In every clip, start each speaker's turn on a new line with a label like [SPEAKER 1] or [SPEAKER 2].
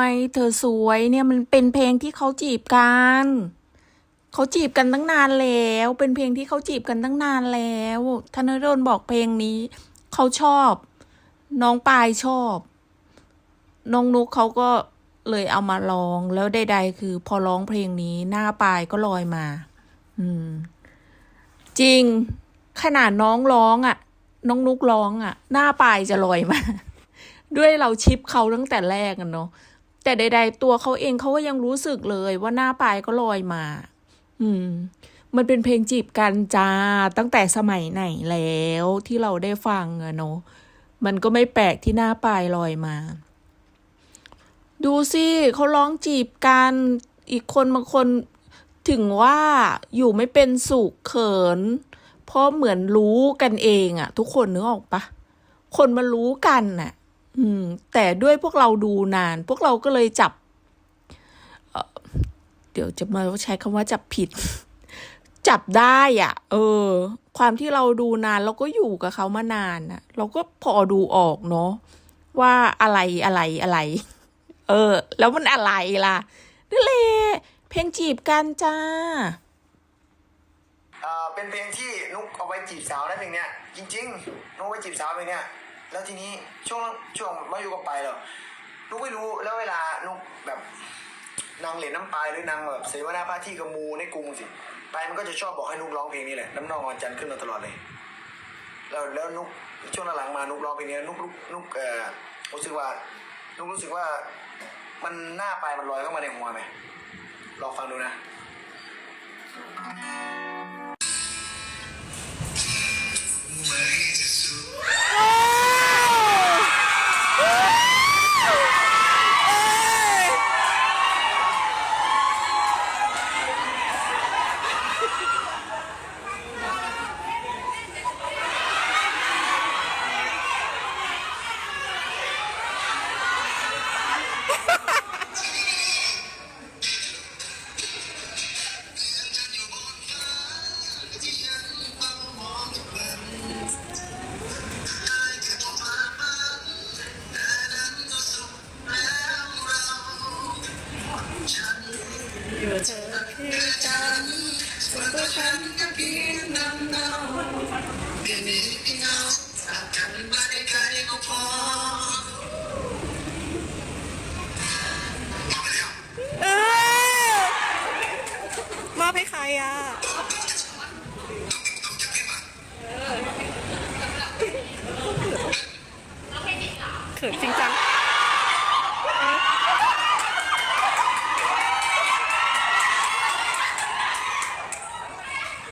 [SPEAKER 1] ไมเธอสวยเนี่ยมันเป็นเพลงที่เขาจีบกันเขาจีบกันตั้งนานแล้ว เป็นเพลงที่เขาจีบกันตั้งนานแล้วธนดลบอกเพลงนี้ เขาชอบ น้องปายชอบ น้องนุกเขาก็เลยเอามาร้องแล้วใดๆคือพอร้องเพลงนี้หน้าปายก็ลอยมา อืม จริง ขนาดน้องร้องอะ่ะ น้องนุกร้องอะ่ะ หน้าปายจะลอยมา ด้วยเราชิปเขาตั้งแต่แรกกันเนาะ แต่ใด ๆ ตัวเขาเองเขาก็ยังรู้สึกเลยว่าหน้าปายก็ลอยมา อืม มันเป็นเพลงจีบกันจ้าตั้งแต่สมัยไหนแล้วที่เราได้ฟังอะเนาะมันก็ไม่แปลกที่หน้าปายลอยมา ดูสิเขาร้องจีบกันอีกคนบางคนถึงว่าอยู่ไม่เป็นสุขเขิน เพราะเหมือนรู้กันเองอะทุกคนนึกออกปะคนมารู้กันน่ะ อืม แต่ด้วยพวกเราดูนาน พวกเราก็เลยจับเเดี๋ยวจะมาใช้คำว่าจับผิด จับได้อะ เออ ความที่เราดูนานเราก็อยู่กับเขามานานน่ะเราก็พอดูออกเนาะว่าอะไรอะไรอะไร เออ แล้วมันอะไรล่ะนั่นแหละเพลงจีบกันจ้า
[SPEAKER 2] เออเป็นเพลงที่นุกเอาไว้จีบสาวนะเพลงเนี้ยจริง ๆ นุกเอาไว้จีบสาวเพลงเนี้ย แล้วทีนี้ช่วงช่วงมาอยู่กับไปแล้วนุกไม่รู้แล้วเวลานุกแบบนางเหรียญน้ำปลายหรือนางแบบเสวนาพาที่กับมูในกรุงสิไปมันก็จะชอบบอกให้นุกร้องเพลงนี้แหละน้ำนองออนจันขึ้นมาตลอดเลย แล้วแล้วนุกช่วงหลังมานุกร้องเพลงนี้นุกนุกนุกเอ่อรู้สึกว่านุกรู้สึกว่า มันหน้าไปมันลอยเข้ามาในหัวไหมลองฟังดูนะ
[SPEAKER 3] มอบให้ใครอะเขินจริงจัง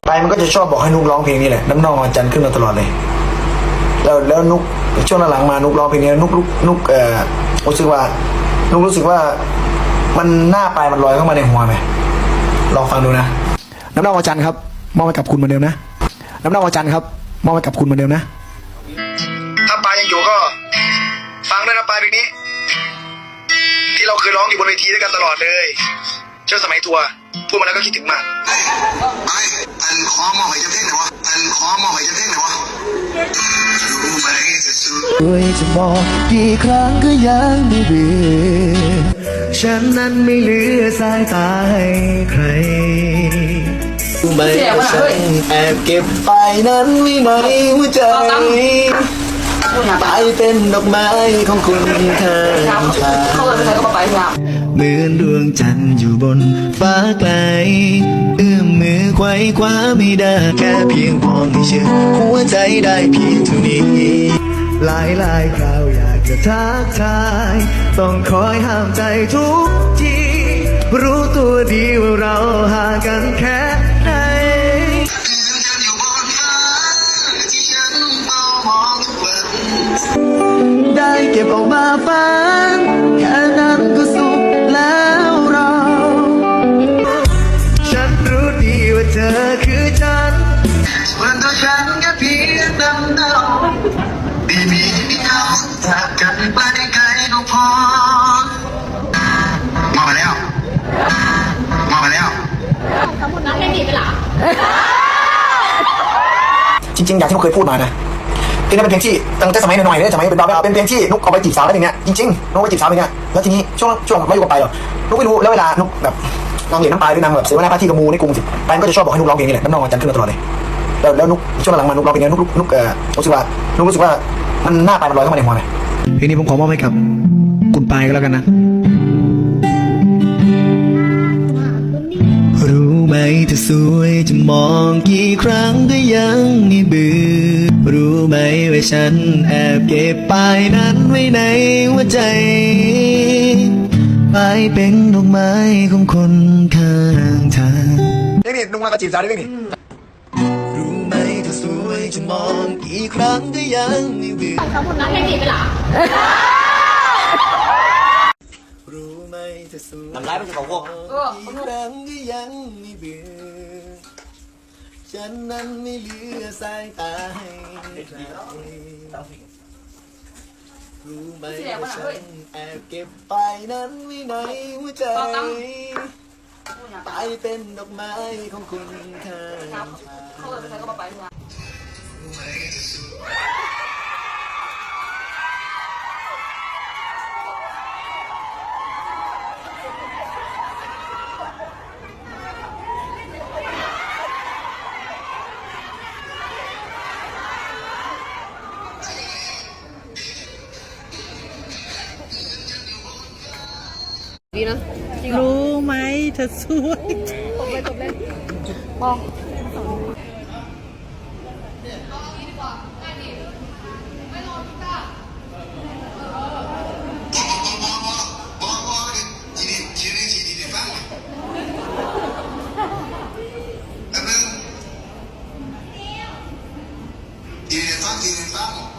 [SPEAKER 2] ไปมันก็จะชอบบอกให้นุกร้องเพลงนี้แหละน้ำนองอาจันทร์ขึ้นมาตลอดเลย แล้วแล้วนุกช่วงหลังมานุกร้องเพลงนี้นุกนุกนุกเอ่อรู้สึกว่านุกรู้สึกว่ามันหน้าปลายมันลอยเข้ามาในหัวไหม ลองฟังดูนะ น้ำนองอาจันทร์ครับมอบให้กับคุณเหมือนเดิมนะ น้ำนองอาจันทร์ครับมอบให้กับคุณเหมือนเดิมนะ ถ้าปลายยังอยู่ก็ ฟังด้วยนะปลายเพลงนี้ ที่เราเคยร้องอยู่บนเวทีด้วยกันตลอดเลยเชื่อสมัยทัวร์พูดมาแล้วก็คิดถึงมาก
[SPEAKER 4] ไอ้อันขอมอบให้จะเพ่งหน่อยวะอันขอมอบให้จะเพ่งหน่อยวะรู้ไหมจะสู้
[SPEAKER 5] ด้วยจะบอกกี่ครั้งก็ยังไม่เบื่อ ฉันนั้นไม่เหลือสายตาให้ใครไม่ว่าฉันแอบเก็บไปนั้นไม่ในหัวใจไปเป็นดอกไม้ของคุณข้างทางเหมือนดวงจันทร์อยู่บนฟ้าไกล เอื้อมมือไขว้คว้าไม่ได้ แค่เพียงมองให้เชื่อหัวใจได้เพียงเท่านี้ หลายหลายคราวอยากจะทักทาย ต้องคอยห้ามใจทุกที รู้ตัวดีว่าเราห่างกันแค่ไหน
[SPEAKER 4] ที่ฉันเฝ้ามองฝัน
[SPEAKER 5] ได้เก็บออกมาฝันแค่นั้นก็สุขแล้วเรา ฉันรู้ดีว่าเธอคือฉัน
[SPEAKER 4] ส่วนตัวฉันก็เพียงดำเดาไม่มีที่เอาจากกันไป
[SPEAKER 2] จริงๆ อย่างที่เราเคยพูดมานะเพลงนี้เป็นเพลงที่ตั้งแต่สมัยหน่อยๆเลยสมัยเป็นดาวเป็นเพลงที่นุกเอาไปจีบสาวแล้วอย่างเงี้ยจริงๆนุกไปจีบสาวอย่างเงี้ยแล้วทีนี้ช่วงช่วงไม่อยู่กับไปหรอกนุกไม่รู้แล้วเวลานุกแบบนางเหรียญน้ำปลาหรือนางแบบเสวนาพาที่กระมูในกรุงสิไปก็จะชอบบอกให้นุกร้องเพลงนี้แหละน้ำนองอาจารย์ขึ้นมาตลอดเลยแล้วแล้วนุกช่วงหลังมานุกร้องเพลงนี้นุกนุกเอ่อรู้สึกว่านุกรู้สึกว่ามันหน้าไปมันลอยเข้ามาในหัวเลยเพลงนี้ผมขอมอบให้กับคุณปายก็แล้วกันนะ
[SPEAKER 5] ไหมเธอสวยจะมองกี่ครั้งก็ยังไม่เบื่อ รู้ไหมว่าฉันแอบเก็บป้ายนั้นไว้ในหัวใจป้ายเป็นดอกไม้ของคนข้างทาง
[SPEAKER 2] เพลงนี้นุกมาก็จีบสาวได้เพลงนี้
[SPEAKER 5] รู้ไหมเธอสวยจะมองกี่ครั้งก็ยังไม่เบื่อรู้ไหมเธอ สวยทำร้ายมันจะของพวกกี่ครั้งก็ยังไม่เบื่อฉันนั้นไม่เหลือสายตาให้ใครรู้ไหมว่าฉันแอบเก็บไปนั้นไว้ในหัวใจไปเป็นดอกไม้ของคุณข้างทาง
[SPEAKER 3] รู้ไหมเธอสวยต
[SPEAKER 6] บเลยตบเลยปองฟังดีฟัง